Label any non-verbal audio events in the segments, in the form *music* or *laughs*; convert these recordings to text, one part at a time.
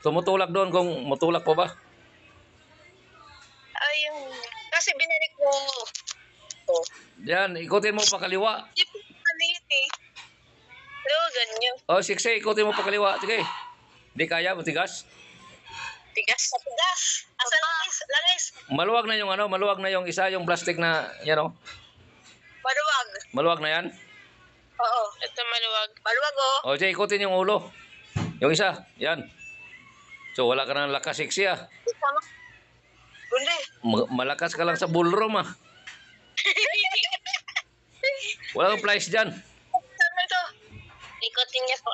tumutulak doon kung mutulak pa ba? Ay, yung... Kasi binalik mo. Oh. Yan, ikutin mo pa kaliwa. Pero ganyan. Oh, sikse, ikutin mo pa kaliwa. Sige. Hindi kaya, matigas. Tigas. Tigas. Asa langis? Langis. Maluwag na yung ano, maluwag na yung isa, yung plastic na, yan o. Maluwag. Maluwag na yan. Oo. Ito maluwag. Maluwag oh. O, sige, ikutin yung ulo. Yung isa, yan. So, wala ka ng lakas siksi ah. Tama. Hindi. Ma- malakas ka lang sa ballroom ah. Wala kang flies dyan. Ikotin niya po.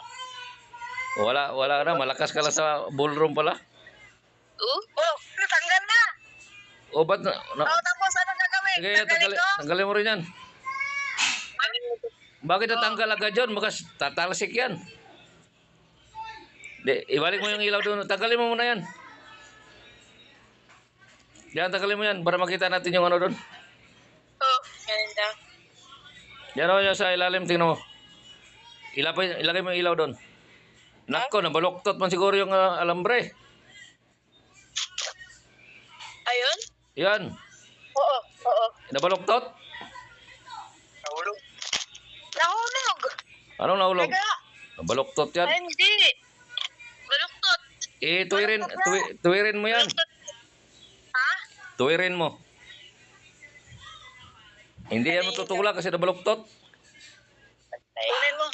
Wala, wala na. Malakas ka lang sa ballroom pala. Oh? Oh, natanggal na. O, ba't na? na Oh, tapos ano gagawin? sige, Tanggalin tanggalin, ko? tanggalin mo rin yan. Bakit natanggal agad yun? Makas tatalsik yan. Di, ibalik mo yung ilaw doon. Tanggalin mo muna yan. Yan, tanggalin mo yan para makita natin yung ano doon. Oh, ganun daw. Yan o, yan sa ilalim, tingnan mo. Ilapay, ilagay mo yung ilaw doon. Nako, nabaloktot man siguro yung ah, alambre. Ayun? Yan, Oo, oo. nabaloktot. Nahulog. Nahulog. Anong nahulog? Teka. Nabaloktot yan. Ay, hindi. Eh, tuwirin, tuwi, tuwirin mo yan. Ha? Tuwirin mo. Hindi yan matutulak kasi nabaloktot. Kunin mo.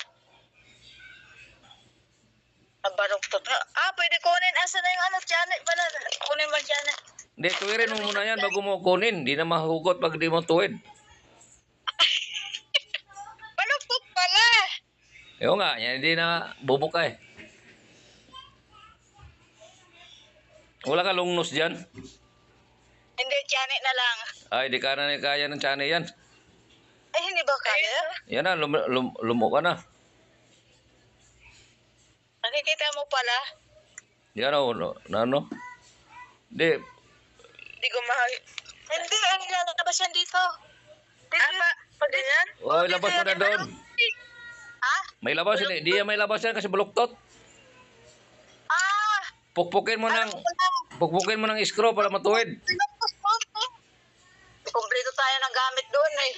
Ah, baluktot nga. Ah, pwede kunin. Asa na yung ano? Janet pala. Kunin mo Janet. Hindi, tuwirin mo muna yan bago mo kunin. Hindi na mahugot pag di mo tuwid. *laughs* Baluktot pala. Ewan nga, yan hindi na bubuka eh. Wala ka lungnos dyan. Hindi, Janet na lang. Ay, di ka na kaya ng tsane yan. Eh, hindi ba kaya? Yan na, lum, lum, lumo ka na. Nakikita mo pala. Yan o, no, na ano? Di, ko ma... Hindi, ang lalabas yan dito. Dito. Ah, pag ganyan? oh, labas mo na doon. Ha? May labas, hindi, di yan may labas yan kasi baluktot. Ah! Pukpukin mo ng, Ano? Pukpukin mo ng screw para matuwid. Kompleto tayo ng gamit doon eh.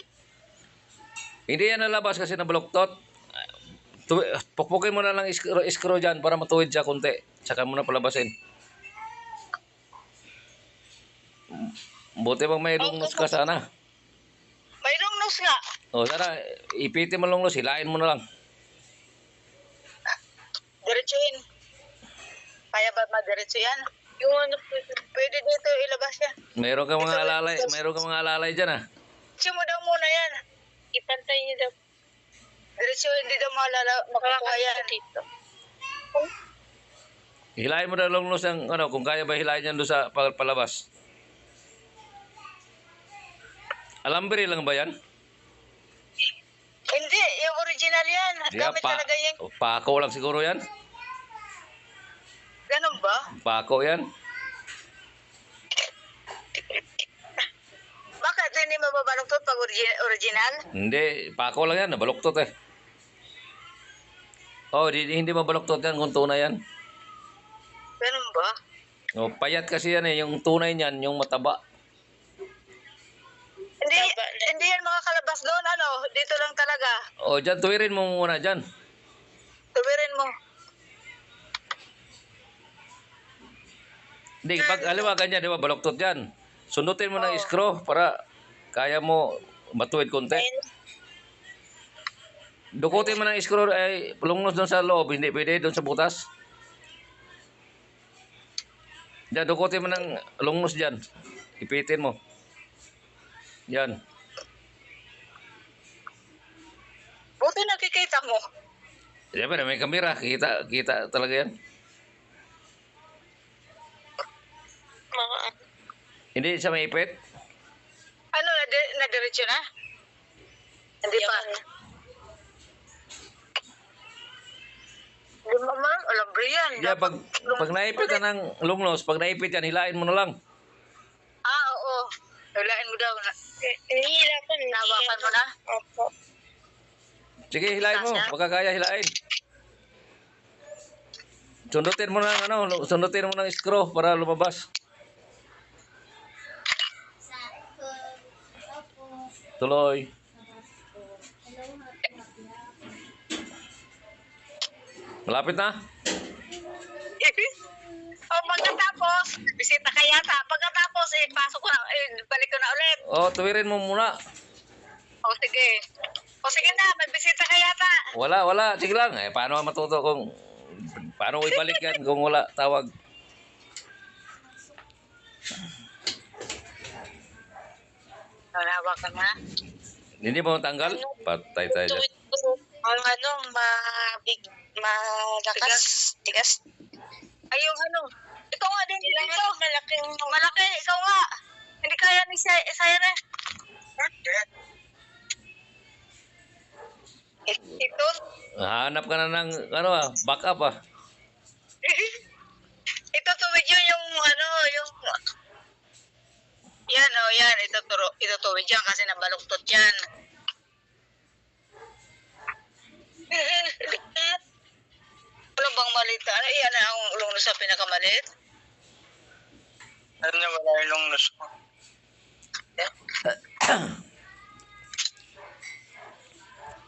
Hindi yan nalabas kasi nabaluktot. Pukpukin mo na lang screw, screw dyan para matuwid siya konti. Tsaka mo na palabasin. Buti bang may lungnos ka sana. May lungnos nga. O sana, ipitin mo lungnos, hilain mo na lang. Diretsuhin. Kaya ba madiretso yan? Yung ano, pwede dito ilabas yan. Mayroon ka mga alalay, mayroon ka mga alalay dyan ah. Diretso mo daw muna yan. Ipantay niyo daw. Diretso, hindi daw malala, makakuha yan. Dito. Hilain mo na lungnos ng ano, kung kaya ba hilain yan doon sa pal- palabas. Alambre lang ba yan? Hindi, yung original yan. Gamit pa, talaga yan. pako lang siguro yan. Ganun ba? Pako yan. Bakit hindi mababaluktot pag origi- original? Hindi, pako lang yan, nabaluktot eh. Oh, di, di- hindi mabaluktot yan kung tunay yan. Ganun ba? Oh, payat kasi yan eh, yung tunay niyan, yung mataba. Hindi, hindi yan makakalabas doon. Ano, dito lang talaga. Oh, dyan, tuwirin mo muna dyan. Tuwirin mo. Hindi, pag aliwa ganyan, di ba, baluktot yan. Sundutin mo ng screw para kaya mo matuwid konti. Ayun. Dukutin mo ng screw ay lungnos doon sa loob, hindi pwede doon sa butas. Diyan, dukutin mo ng lungnos dyan. Ipitin mo. Yan. Buti nakikita mo. Siyempre, may kamera. Kita, kita talaga yan. Hindi siya may ipit. ano, nadi- nadiretso na? Hindi pa. Hindi mo man, alam ba yan? Yeah, pag, pag naipit ka ng lungnos, pag naipit yan, hilain mo na lang. Ah, oo. Hilain mo daw. Hihila ko. Nawakan mo na? Opo. Sige, hilain mo. Kasya? Baka kaya hilain. Sundutin mo ng ano, sundutin mo ng screw para lumabas. Tuloy. Malapit na? o pagkatapos, bisita ka yata. Pagkatapos, eh, pasok ko na, eh, balik ko na ulit. Oh, tuwirin mo muna. O sige. O sige na, may bisita ka yata. Wala, wala. Sige lang. Eh, paano matuto kung... Paano ibalik yan kung wala tawag? Nalawa ka na. Hindi mo tanggal? Patay tayo dyan. Ang ano, mabig, malakas, tigas. Ay, yung ano, ikaw nga din dito. Malaking, malaki, ikaw nga. Hindi kaya ni Sayre. Ito, Hanap ka na ng ano ah, backup ah. ito tuwid yun yung ano, yung... Yan, oh, yan. Ito, turo, ito tuwid yan kasi nabaluktot yan. *laughs* Ano bang maliit? Ano, yan ang ulong na sa pinakamaliit? Ano wala yung long nose ko?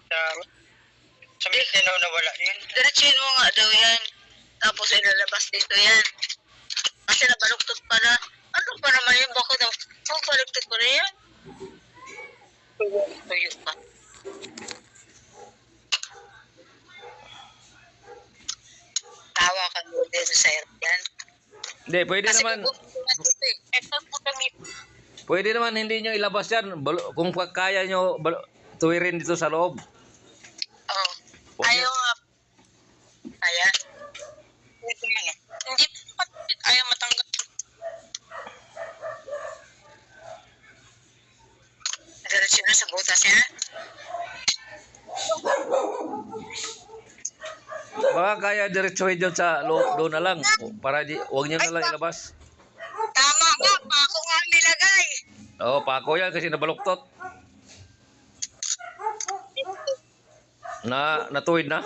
Sa, sa Mindanao na wala yun. Diretsuhin mo nga daw yan. Tapos ilalabas dito yan. Kasi nabaluktot pala. Ano pa naman yun? Bakit? Oh, baluktot ko na yan. Tuyo pa. Tawa ka mo din sa yan. Hindi, pwede Kasi naman, eh. Pwede naman hindi nyo ilabas yan. Kung kaya nyo tuwirin dito sa loob. Oh. Huwag Ayaw nga. Kaya. Ito man ah. Hindi pa. Ayaw matanggal. Diretso na sa butas yan. Baka kaya diretsuhin dyan sa loob doon na lang. Para di, huwag nyo na lang ilabas. Tama nga, pa ako nga ang nilagay. Oo, pako yan kasi nabaluktot. Na, natuwid na?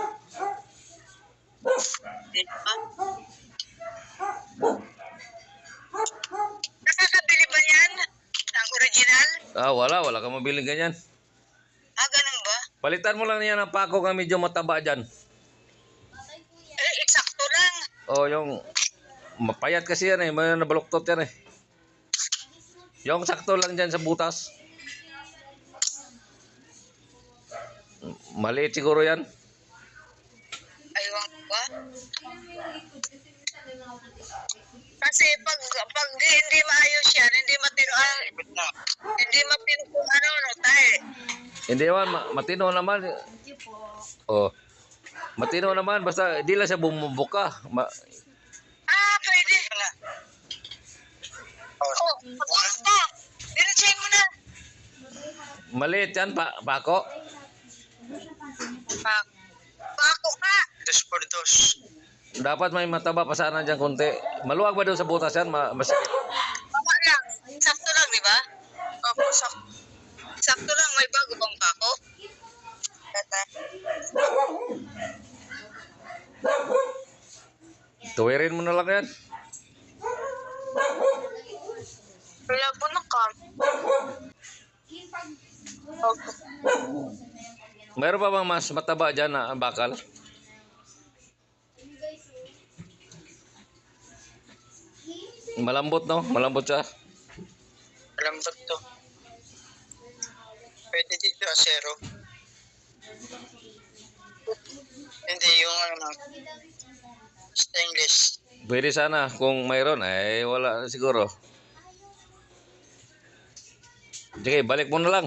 Nakakabili ba yan? Ang original? Ah, wala, wala ka mabiling ganyan. Ah, ganun ba? Palitan mo lang yan ng pako nga medyo mataba dyan. Eh. Oh, yung mapayat kasi yan eh, may nabaluktot yan eh. Yung sakto lang dyan sa butas. Maliit siguro yan. Aywan ba? Kasi pag, pag di, hindi maayos yan, hindi matino, ah, hindi matino kung ano, no, tayo. Hindi naman, ma- matino naman. Oh. Matino naman, basta di lang siya bumubuka. Ma- Ah, pwede. na. Oh, basta. Diretsahin mo na. maliit yan, pa pako. Pa Pako ka. Dos por dos. Dapat may mataba pa sana dyan konti. Maluwag ba doon sa butas yan? Ma- masakit. Tama lang. Sakto lang, di ba? Opo, sakto. Sakto lang. May bago bang pako? Tata. Tuwirin mo na lang yan. Wala po na kam. Opo. Meron pa bang mas mataba dyan na bakal? Malambot no? Malambot siya. Malambot to. Pwede dito asero. Hindi yung ano, stainless. Pwede sana kung mayroon. Eh, wala siguro. Sige, balik mo na lang.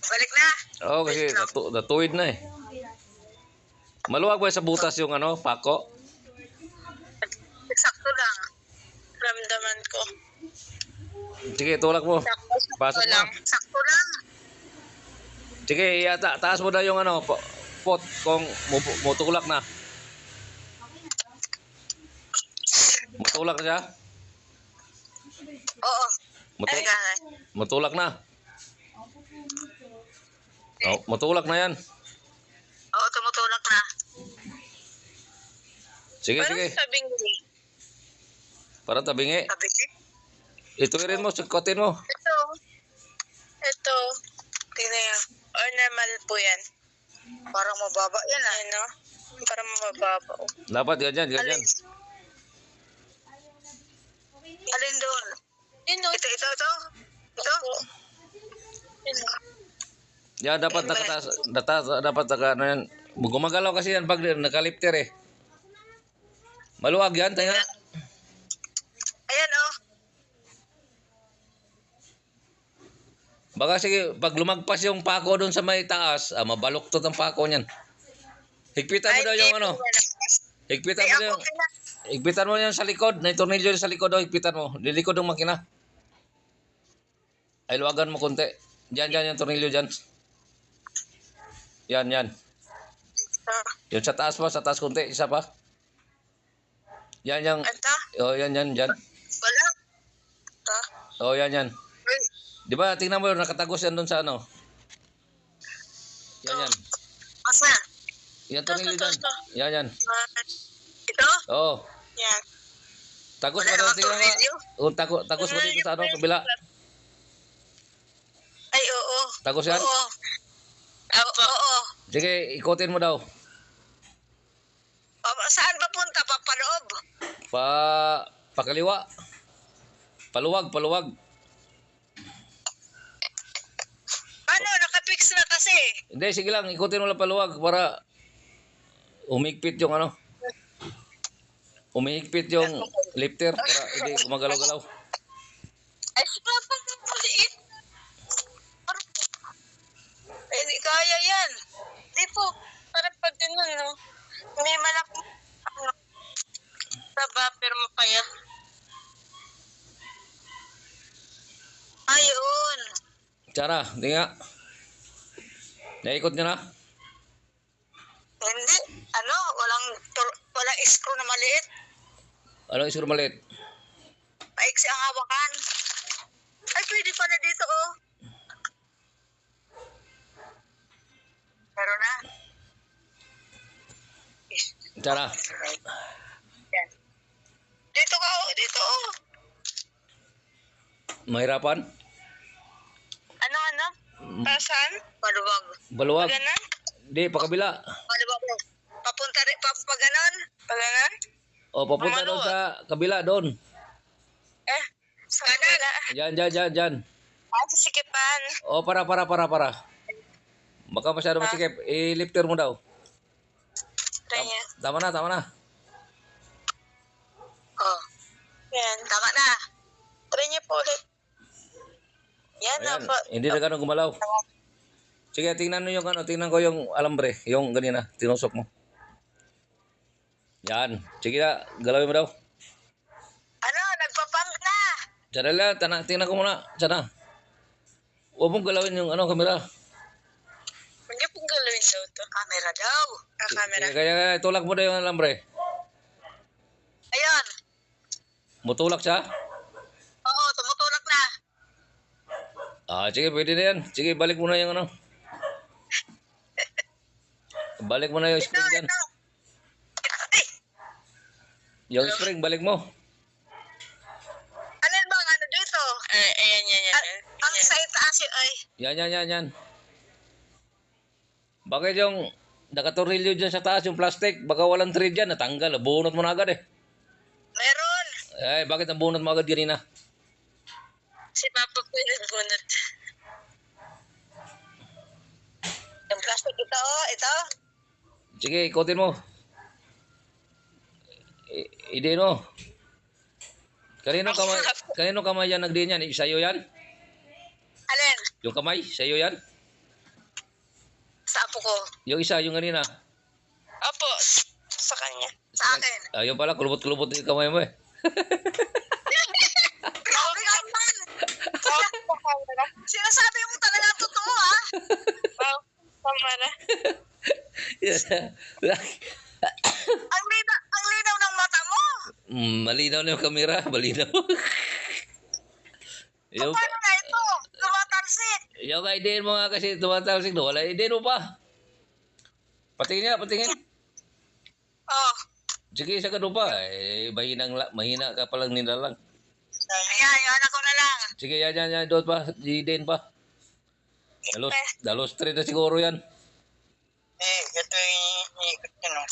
Balik na. Oo, kasi natu natuwid na eh. Maluwag ba sa butas yung ano, pako? Sakto lang. Ramdaman ko. Sige, tulak mo. Sakto, sakto Pasok lang. na. Sakto lang. Sige, iyata, taas mo na yung ano, po- pot kung mu- mutulak na. Mutulak na siya? Oo. Mutu ganun. mutulak na. Oh, mutulak na yan. Oo, tumutulak na. Sige, Parang sige. sabing Para tabingi. Sabi Ituirin mo, sukotin mo. Ito. Ito. Tingnan niyo. Or normal po yan. Parang mababa yan ah. Ano? Parang mababa. oh. Dapat ganyan, ganyan. Alin doon? Ito, ito, ito. Ito. Ito. Yan, dapat nakataas. Data, dapat naka, ano yan. Gumagalaw kasi yan pag nakalipter eh. Maluwag yan, tayo. Ayan oh. Baka sige, pag lumagpas yung pako doon sa may taas, ah, mabaluktot ang pako niyan. Higpitan mo daw yung ano. Higpitan mo yung, higpitan mo yan sa likod. May tornilyo sa likod daw, higpitan mo. Lilikod ng makina. Ay, luwagan mo konti. Diyan, diyan yung tornilyo diyan. Yan, yan. Yung sa taas pa, sa taas konti, isa pa. Yan, yan. Ito. Oh, yan, yan, yan. Wala. Ito. Oh, yan, yan. Di ba, tingnan mo yun, nakatagos yan doon sa ano. Yan, yan. Asa? Yan, tornilyo dyan. Yan, yan. Ah, Ito? Oo. Yan. tagos mo doon, tingnan mo. Oh, tago, tagos mo dito sa ano, kabila. Ay, oo. Tagos yan? Oo. Oo. Oo. Sige, ikutin mo daw. O, saan ba punta? Papaloob? Pa, pakaliwa. Paluwag, paluwag. Ano? Kasi. Hindi, sige lang, ikutin mo lang paluwag para umigpit yung ano. Umihigpit yung lifter para hindi gumagalaw-galaw. Ay, sila pa ng maliit. Eh, di kaya yan. Di po. Parang pag ganun, no? May malaki. Ano? Taba, pero mapayat. Ayun. Tsara, hindi nga. Naikot nyo na. Hindi. Ano? Walang, walang screw na maliit. Anong isuro maliit? Paiksi ang hawakan. Ay, pwede pala dito, oh. Pero na. Tsara. Yan. Dito ka, oh. Dito, oh. Mahirapan? Pasan? Paluwag. Baluwag. Paganan? Hindi, pakabila. Paluwag. Papunta rin, pa, paganon? Paganon? O, papunta doon sa kabila, doon. Eh, sa kanan. Yan, yan, yan, yan. Ah, sa sikipan. O, para, para, para, para. Baka masyado masikip. I-lifter mo daw. Niya. Tama na, tama na. Oh. Yan, tama na. Try niya po ulit. Yan, Ayan, po. hindi na gano'ng gumalaw. Sige, tingnan mo yung ano, tingnan ko yung alambre, yung ganina, tinusok mo. Yan. Sige na, galawin mo daw. Ano, nagpapump na. Diyan na lang, tana, tingnan ko muna. Diyan na. Huwag mong galawin yung ano, kamera. Hindi pong galawin daw to. Camera daw. Ah, camera. Kaya, kaya, kaya tulak mo daw yung alambre. Ayan. Mutulak siya. Oo, tumutulak na. Ah, sige, pwede na yan. Sige, balik mo na yung ano. Balik mo na yung spring dyan. Yung spring, balik mo. ano ba ang ano dito? Ay, ayan, yan, yan. ang sa itaas yun, ay. Yan, yan, yan, yan. Bakit yung nakatorilyo dyan sa taas, yung plastic, baka walang thread dyan, natanggal. Bunot mo na agad eh. Meron. Ay, bakit ang bunot mo agad kanina? Si Papa po yung nagbunot. Yung plastic ito, oh, ito. Sige, ikutin mo. I- Hindi no. Kanino kamay, kanino kamay yan nagdiin yan? Sa'yo yan? Alin? Yung kamay, sa'yo yan? Sa apo ko. Yung isa, yung kanina. Opo, sa kanya. Sa akin. Ayun pala, kulubot-kulubot yung kamay mo eh. *laughs* Grabe ka man! Sinasabi mo talaga ang totoo, ha? Oo, tama na. Ang linaw, ang linaw ng mata mo. mm, malinaw na yung kamera, malinaw. yung, Paano na ito? Tumatalsik. yung idea mo nga kasi tumatalsik no, wala idea mo pa. Patingin nga, patingin. Oh, Sige, isa ka doon pa. Eh, mahinang, mahina ka palang nila lang. Ayan, yung anak ko na lang. Sige, yan, yan, yan. Doon pa. Di din pa. Dalos, dalos straight na siguro yan. Eh, ito yung oh.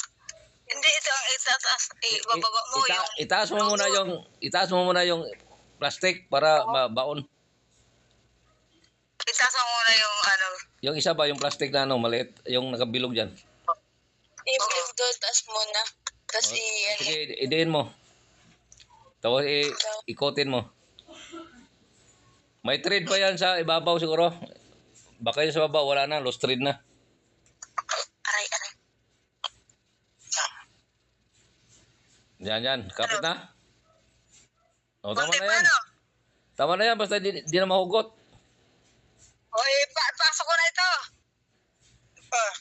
Hindi, ito ang itataas. Ibababa mo Ita- yung... itaas mo muna yung itaas mo muna yung plastic para mabaon. Itaas mo muna yung ano. Yung isa ba yung plastic na ano, maliit, yung nakabilog diyan. I-move doon, taas muna. Tapos i... ano, Sige, idiin mo. Tapos i- ikotin mo. May thread pa yan sa ibabaw siguro. Baka yung sa baba wala na, lost thread na. Aray, aray. Yan, yan. Kapit na. O, tama Konti na pa, yan. ano? Tama na yan, basta di, di na mahugot. O, eh, pa pasok ko na ito. Ah,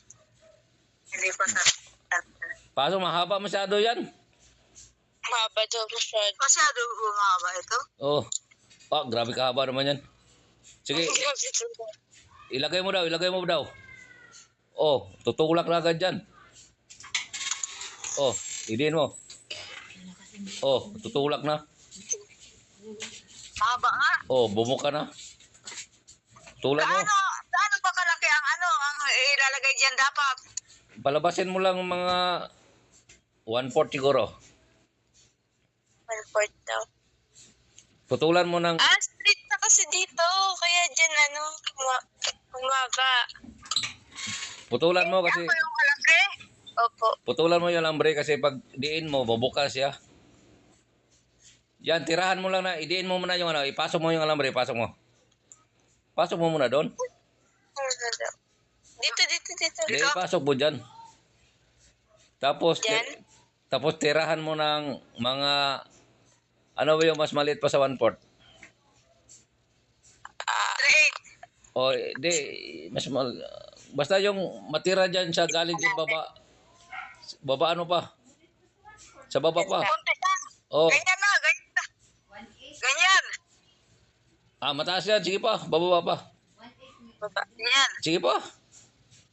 Hindi pa sa... Paso, mahaba masyado yan. Mahaba daw masyado. Masyado bumaba ito? Oh. Ah, grabe kahaba naman yan. Sige, *laughs* ilagay mo daw, ilagay mo daw. Oh, tutulak na agad dyan. Oh, idiin mo. Oh, tutulak na. Mahaba nga. Oh, bumuka na. Tulad mo. Gaano, gaano ba kalaki ang ano, ang ilalagay dyan dapat? Palabasin mo lang mga 1/4 siguro. Fourth daw. Putulan mo ng Ah, street na kasi dito. Kaya dyan ano, ma- umaba. putulan mo kasi Ako yung malaki? Opo. putulan mo yung lambre kasi pag diin mo bubukas siya. Yan, tirahan mo lang na, idiin mo muna yung ano, ipasok mo yung alambre, ipasok mo. Pasok mo muna doon. Dito, dito, dito. Hindi, ipasok mo dyan. Tapos, Dyan? tapos tirahan mo ng mga, ano ba yung mas maliit pa sa one port? Straight. O, di, mas mal, basta yung matira dyan sa galing dyan baba, baba ano pa? Sa baba pa. Oh, Ganyan na, ganyan na. Ganyan. ah, mataas yan, sige pa, bababa pa. Baba. Yan. Sige pa,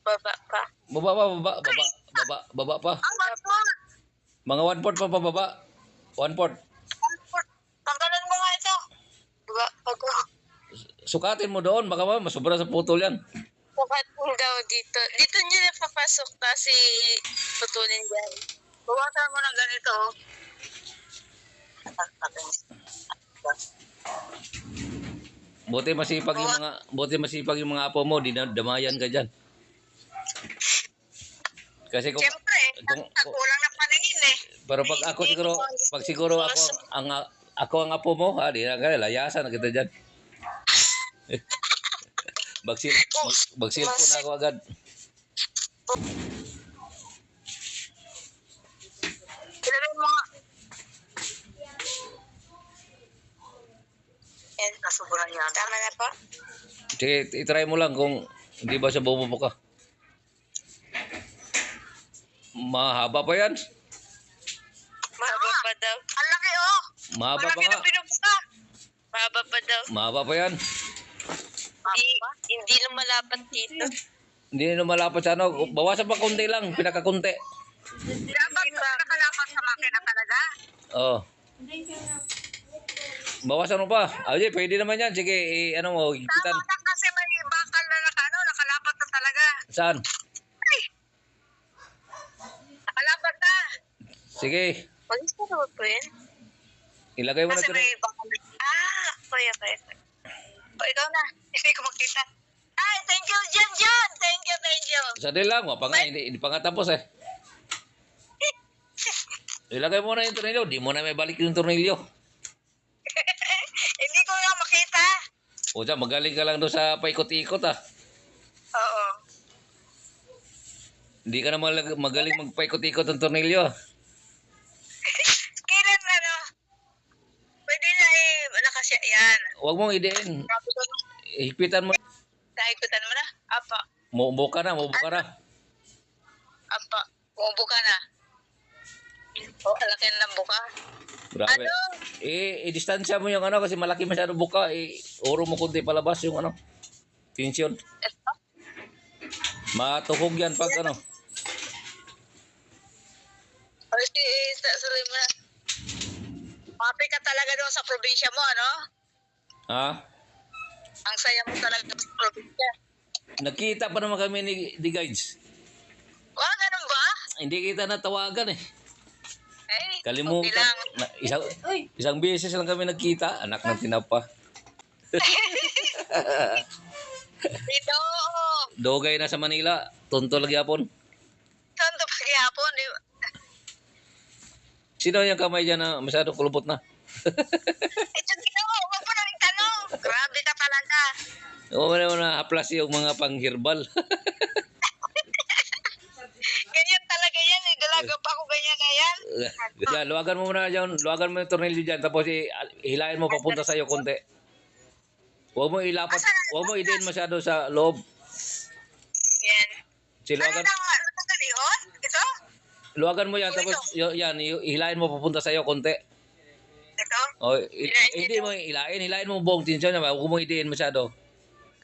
Baba pa. baba pa, baba, baba, baba, baba pa. One Mga one port pa pababa. One port. Tanggalan mo nga ito. Diba? Pag Sukatin mo doon, baka ba, masubra sa putol yan. Bukat daw dito. Dito nyo na papasok kasi putulin dyan. Buwasan mo ng ganito. oh. Buti masipag yung mga, buti masipag yung mga apo mo, dinadamayan ka dyan. Kasi kung, Siyempre, kung- na paningin eh. pero pag ako siguro, pag siguro ako ang, ako ang apo mo, ha, di na ka, layasan na kita dyan. *laughs* Bagsil, mag, bagsil po na ako agad. Nasuburan niya. Tama na po? Sige, itry mo lang kung hindi ba siya bumubuka. Mahaba pa yan. Mahaba pa daw. Ang laki oh. Mahaba pa Malaki nga. na pinubuka. Mahaba pa daw. Mahaba pa yan. Hindi, hindi lumalapat dito. Hindi na malapit sa ano. Bawasan pa konti lang, pinakakunti. Dapat nakalapat sa makina talaga. Oo. Bawasan mo pa. Ay, pwede naman yan. Sige, i- ano mo, higitan. Tama na kasi may bakal na naka, ano, nakalapat na talaga. Saan? Ay! Nakalapat na. Sige, Pag-is ko na po yun? ilagay mo na Kasi may bakal. Ah, kuya, kuya. kuya. O, ikaw na. Hindi ko makita. Ay, thank you, Jan, Jan. Thank you, thank you. Sadali lang, wa pa nga, hindi, hindi pa nga tapos eh. *laughs* Ilagay mo na yung tornilyo. Di mo na may balik yung tornilyo. *laughs* Hindi ko nga makita. O siya, magaling ka lang doon sa paikot-ikot ah. Oo. Hindi ka na malag- magaling magpaikot-ikot ng tornilyo. *laughs* Kailan, ano? Pwede na eh. Wala kasi, yan. Huwag mong idein. Higpitan mo. Nahigutan mo na? Apa. Mubo ka na, mubo ka na. Apa. Umubo ka na. O, oh, alaki na buka. Grabe. Ano? Eh, i-distansya mo yung ano kasi malaki masyado buka. Eh, uro mo kunti palabas yung ano. Tension. Matuhog yan pag ano. Kasi, sa, tuloy mo na. Happy ka talaga doon sa probinsya mo, ano? Ha? Ang saya mo talaga sa probinsya. Nakita pa naman kami ni, ni guides. Wah, ganun ba? Hindi kita natawagan eh. Eh, Kalimutan. okay lang. Na, isang, isang beses lang kami nagkita. Anak ng tinapa. *laughs* Dito, Dogay na sa Manila. Tunto lagi hapon. saan to paghihapon? Di ba? Sino yung kamay dyan na masyadong kulubot na? *laughs* Ito, dito, huwag mo nang tanong. Grabe ka talaga. Oo na na haplas yung mga pang-herbal. *laughs* Ganyan talaga yan eh. Dalaga pa ako ganyan na yan. *laughs* Yan, luwagan mo muna dyan. Luwagan mo yung tornilyo dyan. Tapos i- hilahin mo papunta sa'yo konti. Huwag mo ilapat. Huwag mo idin masyado sa loob. Yan. Si Ano luwagan, ano na ganyan? Ito? luwagan mo yan. Tapos y- yan, hilahin mo papunta sa'yo konti. Ito? O, i- hindi mo hilain. Hilain mo buong tensyon. Huwag mo idiin masyado.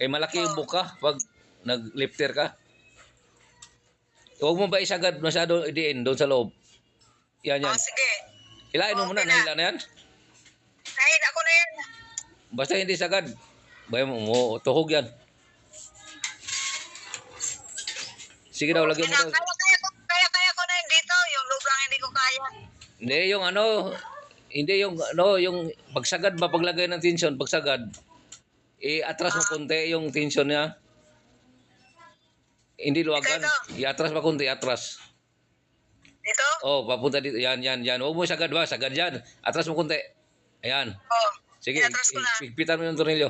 Kay malaki yung buka pag nag-lifter ka. Huwag mo ba isagad masyado idiin doon sa loob. Yan, Oh, yan. sige. Hilain mo muna. Nahila na yan. Kahit ako na yan. Basta hindi sagad. Bay mo, mo tuhog yan. Sige daw, lagyan mo Kaya, daw. kaya, kaya, ko, kaya, kaya ko na yun dito. Yung loob lang hindi ko kaya. Hindi, yung ano, hindi yung, ano, yung pagsagad ba, paglagay ng tension, pagsagad, i-atras mo konti yung tension niya. Hindi luwagan. I-atras pa konti, atras. Dito? Oh, papunta dito. Yan, yan, yan. Huwag mo sagad ba? Sagad yan. Atras mo konti. Ayan. Oh. Sige, Iatras ko na. pigpitan mo yung tornilyo.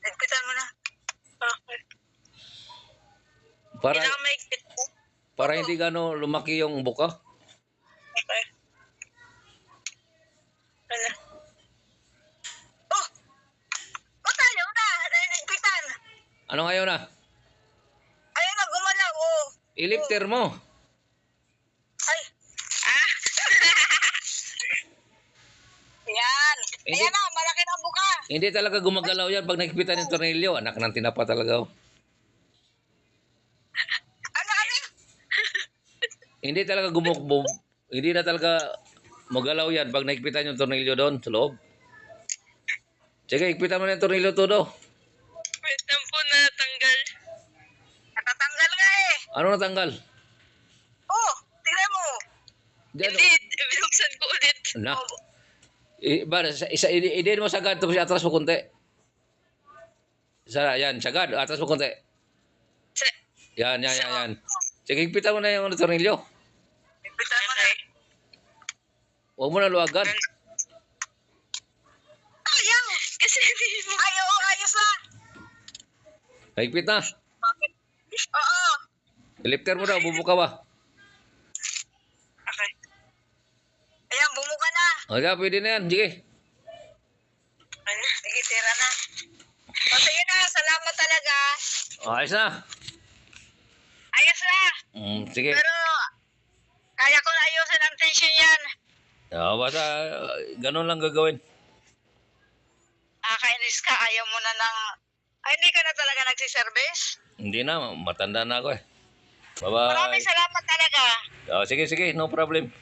Nagpitan mo na. Okay. Para, para hindi gano lumaki yung buka. Okay. Wala. Oh! Oh, tayo na! Nagpitan! Ano ngayon na? Ayun na, gumalaw. Oh. I-lifter mo. Ay! Ah! *laughs* Yan! Hindi- Ayan na, malaki na buka. Hindi talaga gumagalaw yan pag nakikita ng tornilyo. Anak ng tinapa talaga. oh. Ano, ano? Hindi talaga gumukbog. Hindi na talaga magalaw yan pag nakikita yung tornilyo doon sa loob. Sige, ikpitan mo na yung tornilyo todo. Wait Ano natanggal? Oh, tingnan mo. Diyan, binuksan ko ulit. na. I, ba, isa, isa, i- i-din mo sagad tapos atras mo konti. Isa, yan, sagad. Atras mo konti. Yan, yan, yan, yan. Sige, ikpitan mo na yung tornilyo. Nagpitan mo na. Huwag mo na luwagan. Ayaw! Kasi hindi mo. Ayaw, ayos na. Higpit na. Oo. Lifter mo daw, bubuka ba? Okay. Ayan, bumuka na. O, siya, pwede na yan. Sige. Ano? Sige, tira na. O, sige na. Salamat talaga. O, ayos na. Ayos na. Mm, sige. Pero, kaya ko na ayusin ang tension yan. O, basta, ganun lang gagawin. Nakakainis ka. Ayaw mo na ng... Ay, hindi ka na talaga nagsiservice? Hindi na, matanda na ako eh. Bye-bye. Maraming salamat talaga. O, sige, sige, no problem.